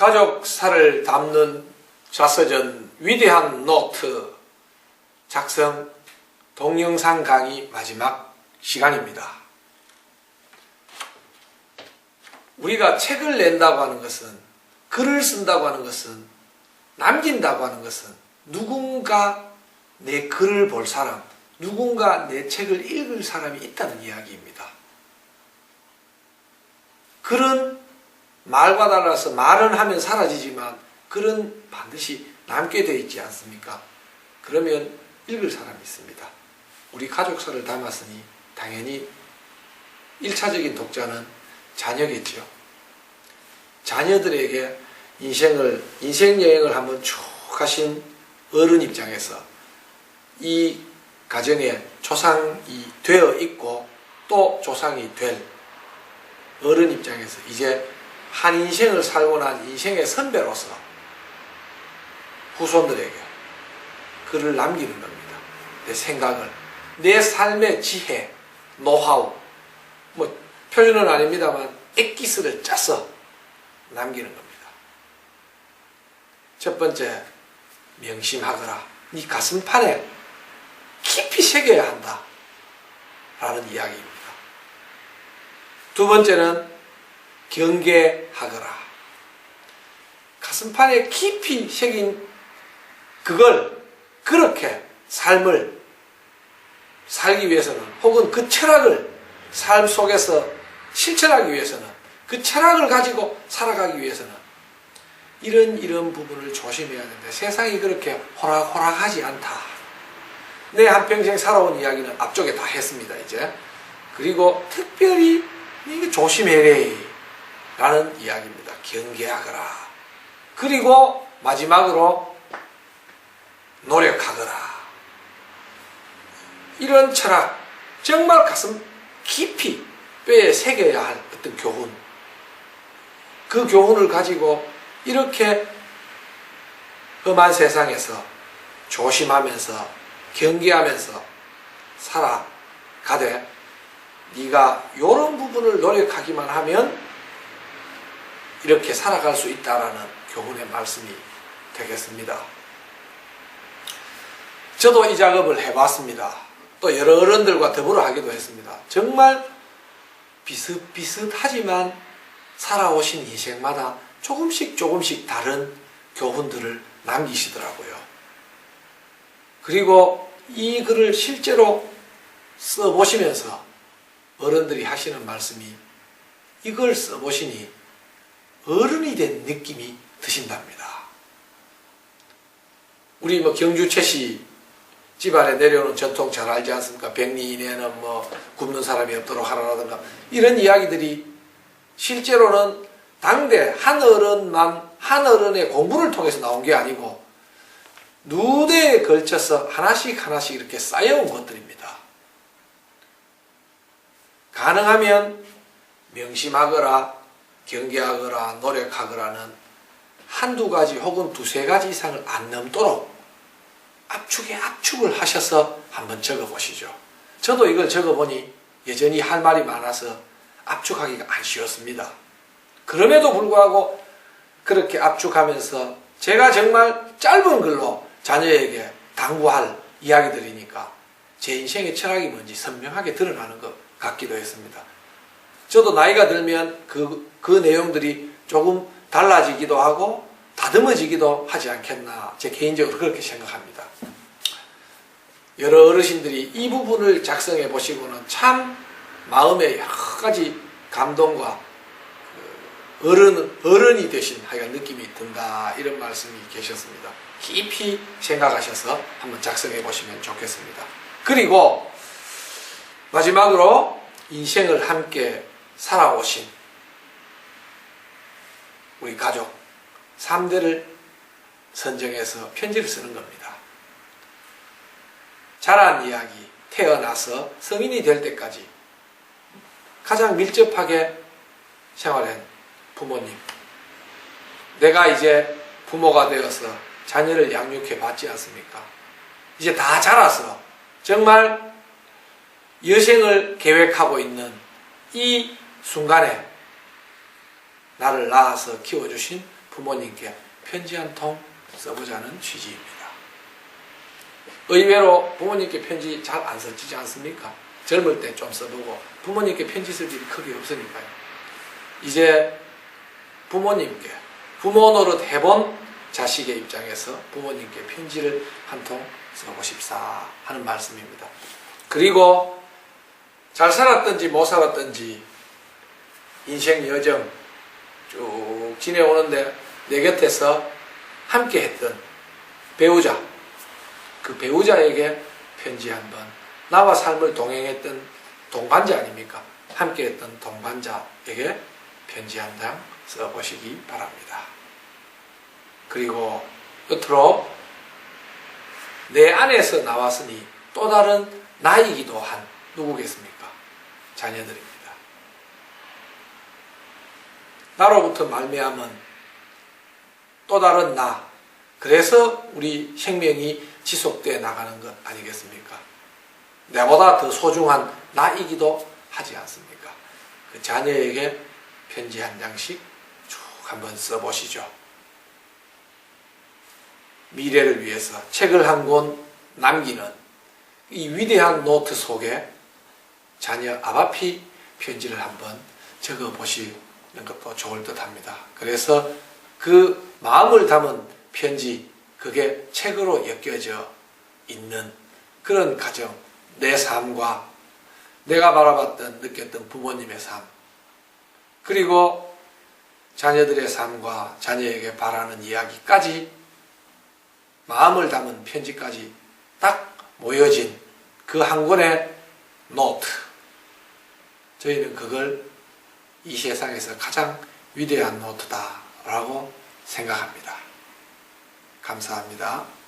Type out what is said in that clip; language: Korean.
가족사를 담는 좌서전 위대한 노트 작성 동영상 강의 마지막 시간입니다. 우리가 책을 낸다고 하는 것은 글을 쓴다고 하는 것은 남긴다고 하는 것은 누군가 내 글을 볼 사람, 누군가 내 책을 읽을 사람이 있다는 이야기입니다. 글은 말과 달라서 말은 하면 사라지지만 글은 반드시 남게 되어 있지 않습니까? 그러면 읽을 사람이 있습니다. 우리 가족사를 담았으니 당연히 1차적인 독자는 자녀겠죠. 자녀들에게 인생을, 인생 여행을 한번 쭉 하신 어른 입장에서 이 가정에 조상이 되어 있고 또 조상이 될 어른 입장에서 이제 한 인생을 살고 난 인생의 선배로서 후손들에게 글을 남기는 겁니다. 내 생각을, 내 삶의 지혜, 노하우, 뭐 표준은 아닙니다만 액기스를 짜서 남기는 겁니다. 첫 번째, 명심하거라. 네 가슴판에 깊이 새겨야 한다. 라는 이야기입니다. 두 번째는 경계하거라. 가슴판에 깊이 새긴 그걸 그렇게 삶을 살기 위해서는 혹은 그 철학을 삶 속에서 실천하기 위해서는 그 철학을 가지고 살아가기 위해서는 이런 이런 부분을 조심해야 되는데 세상이 그렇게 호락호락하지 않다. 내 한평생 살아온 이야기는 앞쪽에 다 했습니다, 이제. 그리고 특별히 이게 조심해래. 라는 이야기입니다. 경계하거라. 그리고 마지막으로 노력하거라. 이런 철학, 정말 가슴 깊이 뼈에 새겨야 할 어떤 교훈. 그 교훈을 가지고 이렇게 험한 세상에서 조심하면서 경계하면서 살아가되 네가 이런 부분을 노력하기만 하면 이렇게 살아갈 수 있다라는 교훈의 말씀이 되겠습니다. 저도 이 작업을 해봤습니다. 또 여러 어른들과 더불어 하기도 했습니다. 정말 비슷비슷하지만 살아오신 인생마다 조금씩 조금씩 다른 교훈들을 남기시더라고요. 그리고 이 글을 실제로 써보시면서 어른들이 하시는 말씀이 이걸 써보시니 어른이 된 느낌이 드신답니다. 우리 뭐 경주 최씨 집안에 내려오는 전통 잘 알지 않습니까? 백리 이내에는 뭐 굶는 사람이 없도록 하라라든가 이런 이야기들이 실제로는 당대 한 어른만 한 어른의 공부를 통해서 나온 게 아니고 누대에 걸쳐서 하나씩 하나씩 이렇게 쌓여온 것들입니다. 가능하면 명심하거라, 경계하거라, 노력하거라는 한두 가지 혹은 두세 가지 이상을 안 넘도록 압축에 압축을 하셔서 한번 적어 보시죠. 저도 이걸 적어 보니 여전히 할 말이 많아서 압축하기가 안 쉬웠습니다. 그럼에도 불구하고 그렇게 압축하면서 제가 정말 짧은 글로 자녀에게 당부할 이야기들이니까 제 인생의 철학이 뭔지 선명하게 드러나는 것 같기도 했습니다. 저도 나이가 들면 그, 그 내용들이 조금 달라지기도 하고 다듬어지기도 하지 않겠나 제 개인적으로 그렇게 생각합니다. 여러 어르신들이 이 부분을 작성해 보시고는 참 마음에 여러 가지 감동과 그 어른, 어른이 되신 하여간 느낌이 든다 이런 말씀이 계셨습니다. 깊이 생각하셔서 한번 작성해 보시면 좋겠습니다. 그리고 마지막으로 인생을 함께 살아오신 우리 가족 3대를 선정해서 편지를 쓰는 겁니다. 자란 이야기, 태어나서 성인이 될 때까지 가장 밀접하게 생활한 부모님. 내가 이제 부모가 되어서 자녀를 양육해 봤지 않습니까? 이제 다 자라서 정말 여생을 계획하고 있는 이 순간에 나를 낳아서 키워주신 부모님께 편지 한 통 써보자는 취지입니다. 의외로 부모님께 편지 잘 안 써지지 않습니까? 젊을 때 좀 써보고 부모님께 편지 쓸 일이 크게 없으니까요. 이제 부모님께 부모 노릇 해본 자식의 입장에서 부모님께 편지를 한 통 써보십사 하는 말씀입니다. 그리고 잘 살았든지 못 살았든지 인생 여정 쭉 지내오는데 내 곁에서 함께 했던 배우자 그 배우자에게 편지 한 번 나와 삶을 동행했던 동반자 아닙니까? 함께 했던 동반자에게 편지 한 장 써보시기 바랍니다. 그리고 끝으로 내 안에서 나왔으니 또 다른 나이기도 한 누구겠습니까? 자녀들입니다. 나로부터 말미암은 또 다른 나. 그래서 우리 생명이 지속돼 나가는 것 아니겠습니까? 내보다 더 소중한 나이기도 하지 않습니까? 그 자녀에게 편지 한 장씩 쭉 한번 써보시죠. 미래를 위해서 책을 한 권 남기는 이 위대한 노트 속에 자녀 아바피 편지를 한번 적어 보 시는 것도 좋을 듯 합니다. 그래서 그 마음을 담은 편지, 그게 책으로 엮여져 있는 그런 가정, 내 삶과 내가 바라봤던, 느꼈던 부모님의 삶, 그리고 자녀들의 삶과 자녀에게 바라는 이야기까지 마음을 담은 편지까지 딱 모여진 그 한 권의 노트. 저희는 그걸 이 세상에서 가장 위대한 노트다라고 생각합니다. 감사합니다.